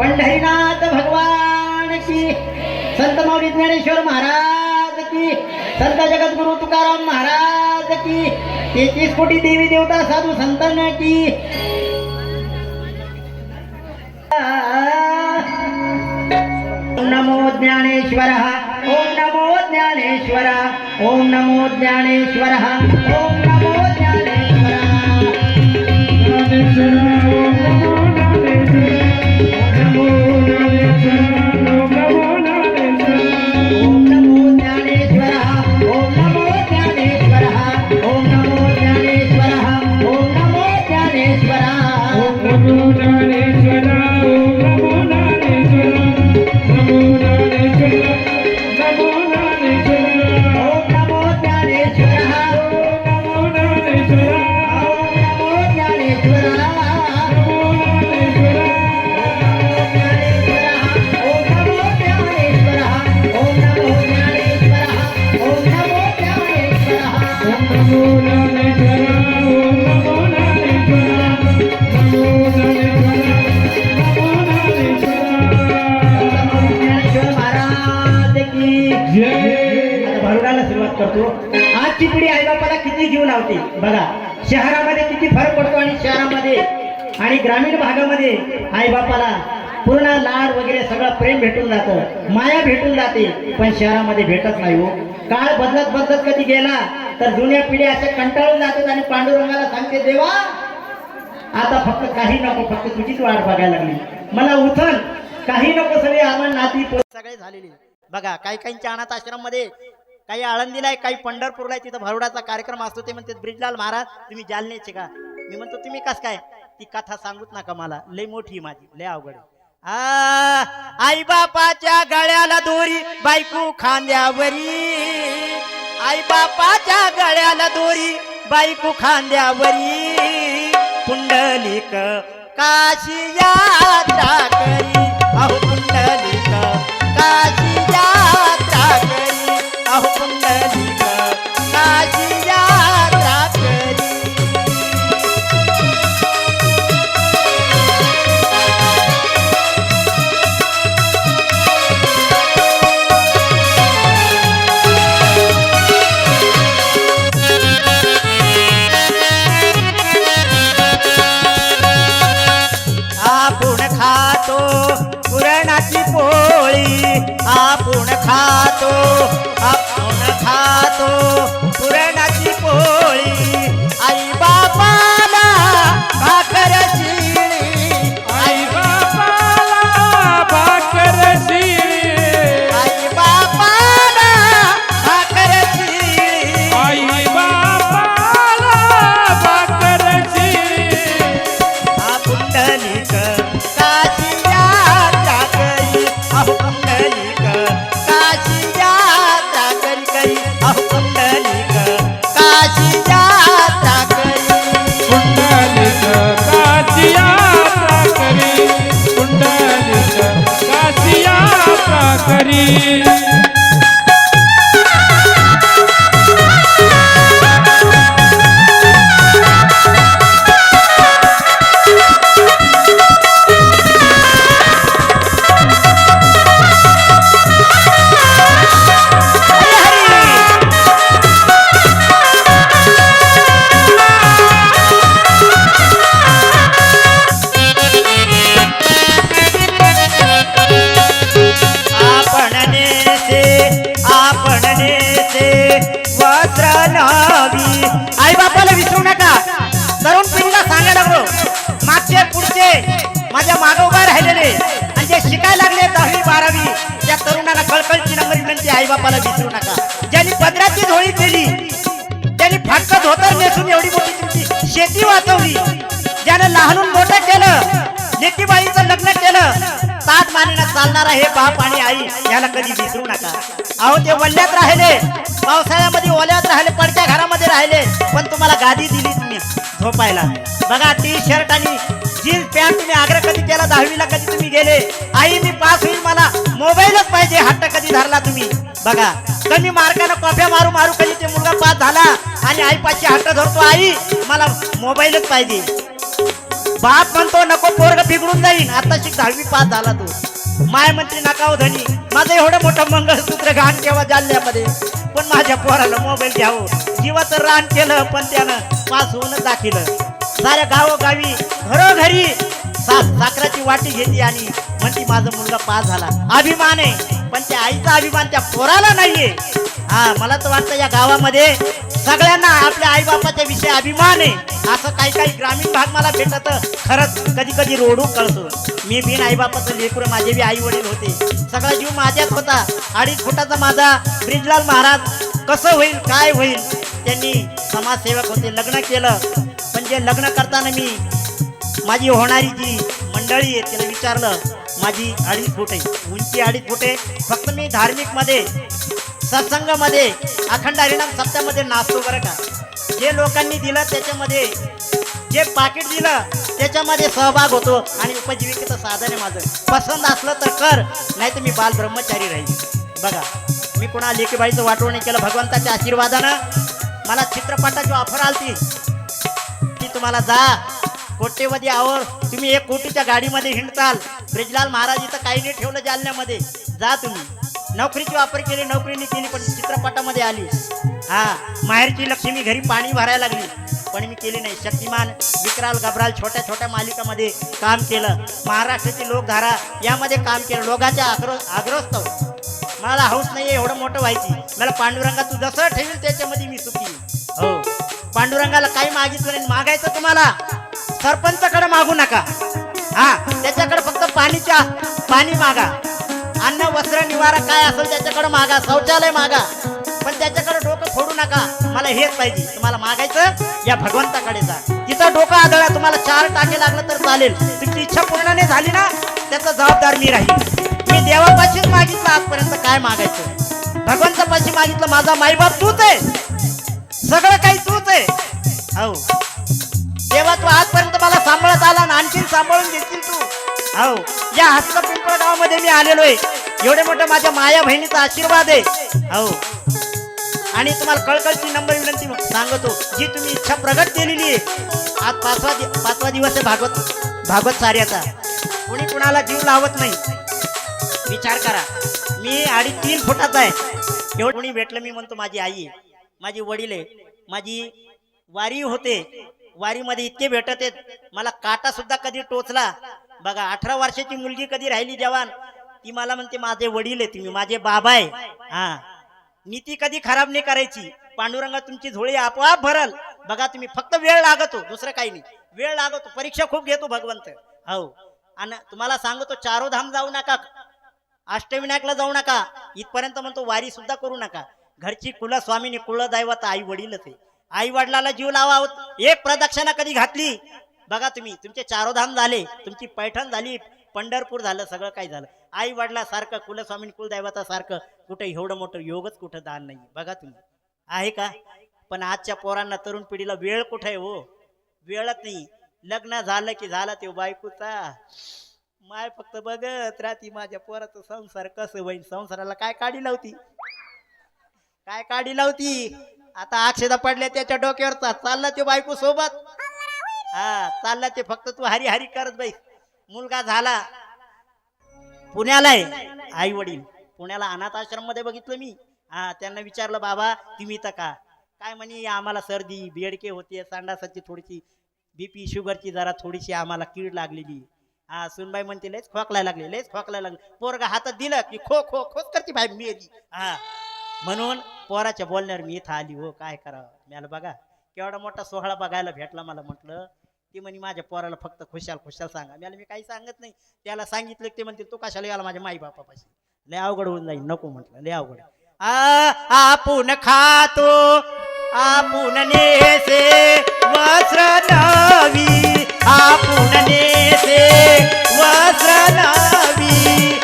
पंढरीनाथ भगवान की. संत माऊली ज्ञानेश्वर महाराज की. संत जगद्गुरु तुकाराम महाराज की. तेहतीस कोटी देवी देवता साधू संतांना की. नमो ज्ञानेश्वर. ओम नमो ज्ञानेश्वर. ओम नमो ज्ञानेश्वर. ओम नमो ज्ञानेश्वर. पिढी आईबापाला किती जीव लावते? बघा शहरामध्ये किती फरक पडतो आणि शहरामध्ये आणि ग्रामीण भागामध्ये आईबापाला पूर्ण लाड वगैरे सगळं प्रेम भेटून जातं माया भेटून जाते पण शहरामध्ये भेटत नाही हो. काळ बदलत बदलत कधी गेला तर जुन्या पिढ्या अशा कंटाळून जातात आणि पांडुरंगाला सांगते देवा आता फक्त काही नको फक्त तुझीच वाट बघायला लागली. मला उचल काही नको सगळे आम्हाला नाती सगळे झालेले. बघा काही काहींच्या अनाथ आश्रममध्ये काही आळंदीला आहे काही पंढरपूरला आहे तिथं भरुडाचा कार्यक्रम असतो ते म्हणते ब्रिजलाल महाराज तुम्ही जालन्याचे का? मी म्हणतो तुम्ही कस काय? ती कथा सांगूच नका मला लय मोठी माझी लय अवघड आई बापाच्या गळ्याला दोरी बायको खांद्यावरी. आई बापाच्या गळ्याला दोरी बायको खांद्यावरी. पुंडलिक काशी यात्रा करी. अहो पुंडलिक काशी Ali विनंती आई बापाला विसरू नका. ज्यांनी पदराची झोळी केली त्यांनी फाटक धोतर नेसून एवढी मोठी तुमची शेती वाचवली ज्यानं लहानून मोठं केलं लेकीबाईचं लग्न केलं सात मानेनं चालणारा हे बाप आणि आई याला कधी विसरू नका. अहो ते वल्ल्यात राहिले पावसाळ्यामध्ये ओल्यात राहिले पडक्या घरामध्ये राहिले पण तुम्हाला गादी दिली तुम्ही झोपायला. बघा टी शर्ट आणि जीन्स पॅन्ट तुम्ही आग्रह कधी केला दहावीला कधी तुम्ही गेले? आई मी पास होईल मला मोबाईलच पाहिजे हा धरला तुम्ही. बघा कमी मार्कानं कॉप्या मारू मारू कधी ते मुलगा पास झाला आणि आई पाचशे हट्ट धरतो आई मला मोबाईलच पाहिजे. बाप म्हणतो नको पोरग बिघडून जाईन आता शिक दहावी पास झाला तू. माय म्हणते नकाव हो धनी माझं एवढं मोठं मंगळसूत्र घाण केव्हा जाल्ल्यामध्ये पण माझ्या पोराला मोबाईल घ्यावं जीवाचं रान केलं पण त्यानं पास होऊनच दाखिलं. साऱ्या गावोगावी घरोघरी सात साखराची वाटी घेतली आणि म्हणती माझा मुलगा पास झाला. अभिमान आहे पण त्या आईचा अभिमान त्या पोराला नाहीये. हा मला तर वाटतं या गावामध्ये सगळ्यांना आपल्या आई बापाच्या विषयी अभिमान आहे. असं काही काही ग्रामीण भाग मला भेटत खरंच कधी कधी रोडू कळतो. मी बिन आई बापाचं लेकरं माझे बी आई वडील होते. सगळा जीव माझ्यात होता. अडीच फुटाचा माझा ब्रिजलाल महाराज कसं होईल काय होईल? त्यांनी समाजसेवक होते लग्न केलं. पण जे लग्न करताना मी माझी होणारी जी मंडळी आहे तिला विचारलं माझी अडीच फुटे उंची अडीच फुटे फक्त मी धार्मिकमध्ये सत्संगामध्ये अखंड हरिणाम सप्त्यामध्ये नाचतो बरं का. जे लोकांनी दिलं त्याच्यामध्ये जे पाकिट दिलं त्याच्यामध्ये सहभाग होतो आणि उपजीविकेचं साधन आहे माझं. पसंत असलं तर कर नाही तर मी बाल ब्रह्मचारी राहील बघा मी कोणा लेकीबाईचं वाटवून नाही केलं भगवंताच्या आशीर्वादानं. मला चित्रपटाची ऑफर आलती. ती तुम्हाला जा. कोट्यवधी आवर. तुम्ही एक कोटीच्या गाडीमध्ये हिंडताल. ब्रिजलाल महाराज इथं काही नाही ठेवलं जालन्यामध्ये. जा तुम्ही. नोकरीची वापर केली नोकरीने केली पण चित्रपटामध्ये आली. हा माहेरची लक्ष्मी घरी पाणी भरायला लागली. पण मी केली नाही. शक्तिमान विक्राल गबराल छोट्या छोट्या मालिकामध्ये काम केलं. महाराष्ट्राची लोकधारा यामध्ये काम केलं. लोकांच्या आग्रो आग्रस्तव मला हाऊस नाहीये एवढं मोठं व्हायची. मला पांडुरंगा तू जसं ठेवील त्याच्यामध्ये मी सुखी. हो. पांडुरंगाला काही मागितलं नाही मागायचं तुम्हाला. सरपंचाकडे मागू नका. हा त्याच्याकडे फक्त पाणीच्या पाणी मागा. अन्न वस्त्र निवारा काय असेल त्याच्याकडे मागा शौचालय मागा. पण त्याच्याकडे डोकं फोडू नका. मला हेच पाहिजे. तुम्हाला मागायचं या भगवंताकडे जा. तिथं डोकं आदळा तुम्हाला चार टाके लागलं तर चालेल. तुमची इच्छा पूर्ण नाही झाली ना त्याचा जबाबदार मी राहील. मी देवापाशीच मागितलं आजपर्यंत काय मागायचं? भगवंतापाशी मागितलं माझा माईबाप तूच आहे. सगळं काही तूच आहे. हो तेव्हा तू आजपर्यंत मला सांभाळत आला ना आणखीन सांभाळून घेशील तू. हो या हस्त पिंपळ गावामध्ये मी आलेलो आहे. एवढे मोठं माझ्या माया बहिणीचा आशीर्वाद आहे. हो आणि तुम्हाला कळकळची नंबर विनंती सांगतो जी तुम्ही इच्छा प्रगट केलेली आहे. आज पाचवा दि- पाचवा दिवस आहे भागवत भागवत साऱ्याचा. कोणी कुणाला जीव लावत नाही. विचार करा. मी अडीच तीन फुटाचा आहे. एवढं कोणी भेटलं मी म्हणतो माझी आई आहे. माझी वडील आहे माझी वारी होते वारीमध्ये इतके भेटत आहेत मला काटा सुद्धा कधी टोचला. बघा अठरा वर्षाची मुलगी कधी राहिली जवान? ती मला म्हणते माझे वडील आहे तुम्ही माझे बाबा आहे. हा. नीती कधी खराब नाही करायची. पांडुरंगा तुमची झोळी आपोआप भरल. बघा तुम्ही फक्त वेळ लागतो दुसरं काही नाही. वेळ लागतो परीक्षा खूप घेतो भगवंत. हो. आणि तुम्हाला सांगतो चारो धाम जाऊ नका. अष्टविनायकला जाऊ नका. इथपर्यंत म्हणतो वारी सुद्धा करू नका. घरची कुलस्वामीनी कुलदैवत आई वडीलच आहे. आई वडिलाला जीव लावा एक प्रदक्षिणा कधी घातली? बघा तुम्ही तुमचे चारोधाम झाले तुमची पैठण झाली पंढरपूर झालं सगळं काही झालं. आई वडिलासारखं कुलस्वामी कुलदैवतासारखं कुठं एवढं मोठं योगच कुठं दान नाही बघा तुम्ही. आहे का? पण आजच्या पोरांना तरुण पिढीला वेळ कुठे आहे हो? वेळच नाही. लग्न झालं की झालं ते बायकोचा. माय फक्त बघत राहती माझ्या पोराचा संसार कसं होईल संसाराला काय काढी लावती? काय काढी लावती? आता अक्षदा पडल्या त्याच्या डोक्यावरचा. चालला ते बायको सोबत. हा चालला ते फक्त तू हरी हरी करत बाई मुलगा झाला. पुण्याला आहे आई वडील पुण्याला अनाथ आश्रममध्ये बघितलं मी. हा त्यांना विचारलं बाबा तुम्ही तर का? काय म्हणे आम्हाला सर्दी बेडके होते संडासाची थोडीशी बीपी शुगरची जरा थोडीशी आम्हाला कीड लागलेली. हा सुनबाई म्हणते लयच खोकलाय लागले लयच खोकलाय लागले. पोरगा हातात दिलं की खो खो खोच करते बाई मी हा. म्हणून पोराच्या बोलण्यावर मी इथं आली हो काय करावं? मला बघा केवढा मोठा सोहळा बघायला भेटला मला म्हटलं. ती म्हणे माझ्या पोराला फक्त खुशाल खुशाल सांगा. मला मी काही सांगत नाही. त्याला सांगितलं की ते म्हणते तू कशाला याला माझ्या माई बापापाशी लय अवघड होऊन जाईल नको म्हटलं लय अवघड. आ आपण खातो आपण नेसे वस्त्र नावी आपण नेसे वस्त्र नावी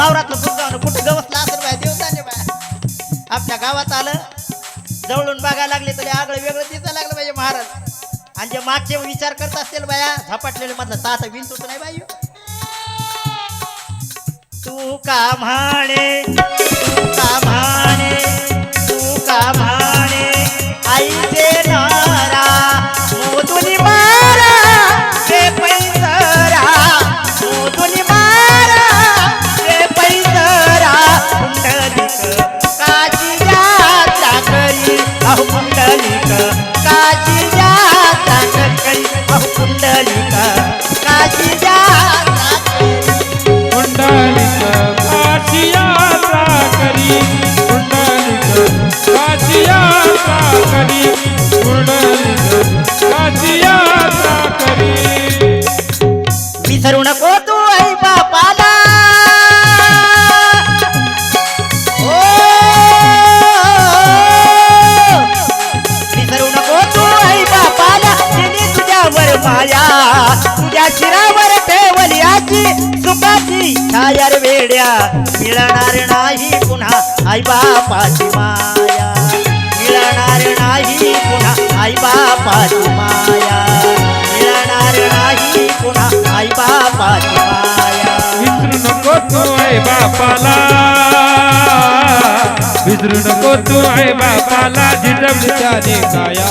वावरातलं जाऊन कुठं गवसला असेल बाय देवताने बाय आपल्या गावात आलं जवळून बघायला लागले तरी आगळं वेगळं दिसायला लागलं पाहिजे महाराज. आणि जे मागचे विचार करत असतील बाया झपाटलेले मधलं ताता विंचूच नाही बाई. तू का म्हणे तू का म्हणे तू का म्हणे आईचे ना विसरू नको तू आई बापाला ओ विसरू नको तू आई बापाला तिने तुझ्यावर माया तुझ्या शिरावर ठेवली आजी सुखाची छायार वेड्या मिळणार नाही पुन्हा आई बापाची माया मिळणार नाही पुन्हा आई बापाची माया तू आहे बापाला. विसरू नको तू आहे बापाला जिजवली काया.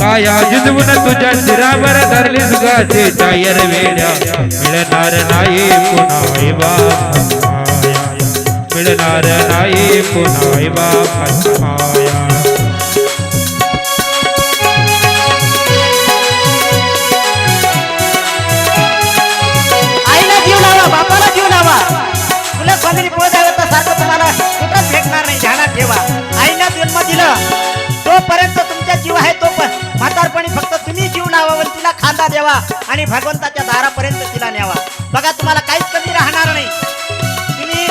काया जिजवून तुझ्या शिरावर धरली सुगाचे टायर वेड्या. मिळणार नाही पुन्हा आई बाप मिळणार नाही पुन्हा आई बाप माया. जोपर्यंत तुमचा जीव आहे तो पण म्हातारपणी फक्त तुम्ही जीव लावा तिला खांदा द्यावा आणि भगवंताच्या दारापर्यंत तिला न्यावा. बघा तुम्हाला काहीच कमी राहणार नाही. तुम्ही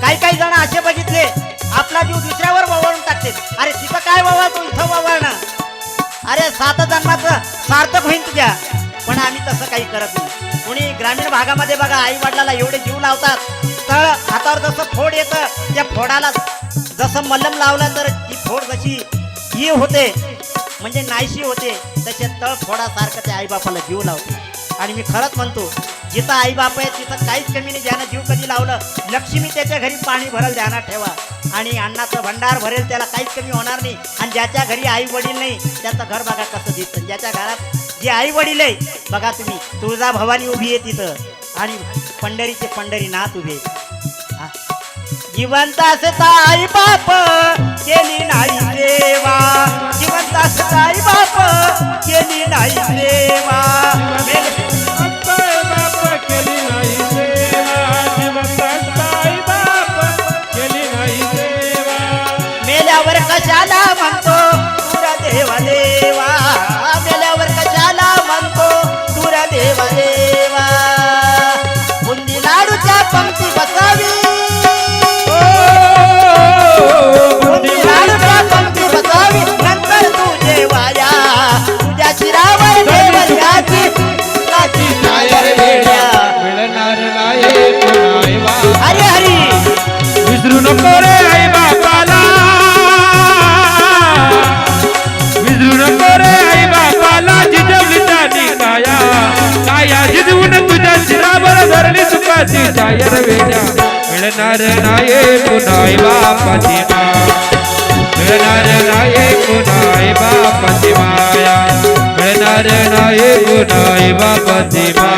काही काही जण असे बघितले आपला जीव दुसऱ्यावर वळवून टाकते अरे तिथं काय वळवा तू इथं वळणं अरे सात जन्माचं सार्थक होईल तुझ्या. पण आम्ही तसं काही करत नाही. कोणी ग्रामीण भागामध्ये बघा आई वडिलाला एवढे जीव लावतात. तळ हातावर जसं फोड येतं त्या फोडाला जसं मलम लावलं तर ती फोड जशी ही होते म्हणजे नाहीशी होते तसे तळ फोडासारखं त्या आईबापाला जीव लावते. आणि मी खरंच म्हणतो जिथं आईबाप आहे तिथं काहीच कमी नाही. ज्यानं जीव कधी लावलं लक्ष्मी त्याच्या घरी पाणी भरल ध्यानात ठेवा. आणि अन्नाचं भंडार भरेल त्याला काहीच कमी होणार नाही. आणि ज्याच्या घरी आई वडील नाही त्याचं घर बघा कसं दिसतं. ज्याच्या घरात जे आई वडील आहे बघा तुम्ही तुळजा भवानी उभी आहे तिथं. आणि पंढरीचे पंढरी नात उभे जिवंत असता आई बाप केली नाही देवा. जिवंत असता आई बाप केली नाही देवा. मेल- आई बाप केली देवाले? धरली सुखाची जायर वेड्या मिळणार नाही पुन्हा आई बापाची मा मिळणार नाही पुन्हा आई बापाची माया मिळणार नाही पुन्हा आई बापाची मा